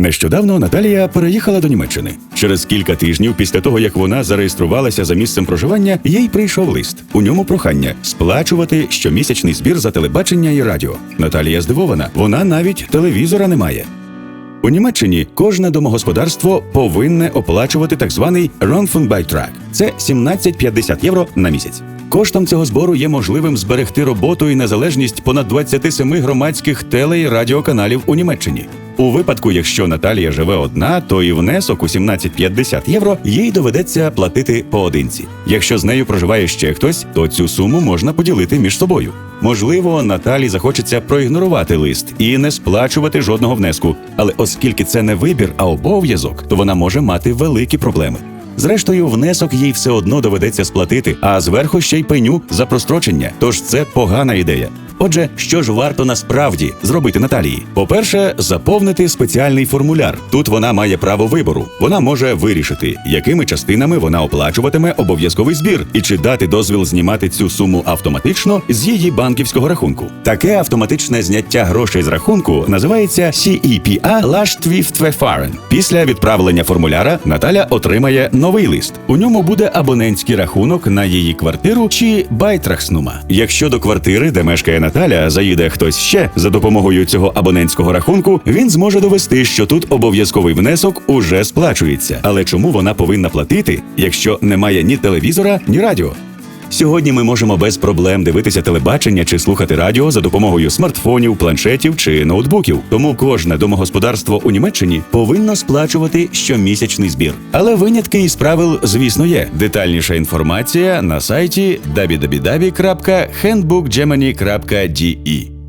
Нещодавно Наталія переїхала до Німеччини. Через кілька тижнів після того, як вона зареєструвалася за місцем проживання, їй прийшов лист. У ньому прохання сплачувати щомісячний збір за телебачення і радіо. Наталія здивована, вона навіть телевізора не має. У Німеччині кожне домогосподарство повинне оплачувати так званий Rundfunkbeitrag. Це 17,50 євро на місяць. Коштом цього збору є можливим зберегти роботу і незалежність понад 27 громадських теле і радіоканалів у Німеччині. У випадку, якщо Наталія живе одна, то і внесок у 17,50 євро їй доведеться платити поодинці. Якщо з нею проживає ще хтось, то цю суму можна поділити між собою. Можливо, Наталі захочеться проігнорувати лист і не сплачувати жодного внеску. Але оскільки це не вибір, а обов'язок, то вона може мати великі проблеми. Зрештою, внесок їй все одно доведеться сплатити, а зверху ще й пеню за прострочення. Тож це погана ідея. Отже, що ж варто насправді зробити Наталії? По-перше, заповнити спеціальний формуляр. Тут вона має право вибору. Вона може вирішити, якими частинами вона оплачуватиме обов'язковий збір і чи дати дозвіл знімати цю суму автоматично з її банківського рахунку. Таке автоматичне зняття грошей з рахунку називається CEPA Lastschriftverfahren. Після відправлення формуляра Наталя отримає новий лист. У ньому буде абонентський рахунок на її квартиру чи байтрахснума. Якщо до квартири, де мешкає Наталя, заїде хтось ще за допомогою цього абонентського рахунку, він зможе довести, що тут обов'язковий внесок уже сплачується. Але чому вона повинна платити, якщо немає ні телевізора, ні радіо? Сьогодні ми можемо без проблем дивитися телебачення чи слухати радіо за допомогою смартфонів, планшетів чи ноутбуків. Тому кожне домогосподарство у Німеччині повинно сплачувати щомісячний збір. Але винятки із правил, звісно, є. Детальніша інформація на сайті www.handbookgermany.de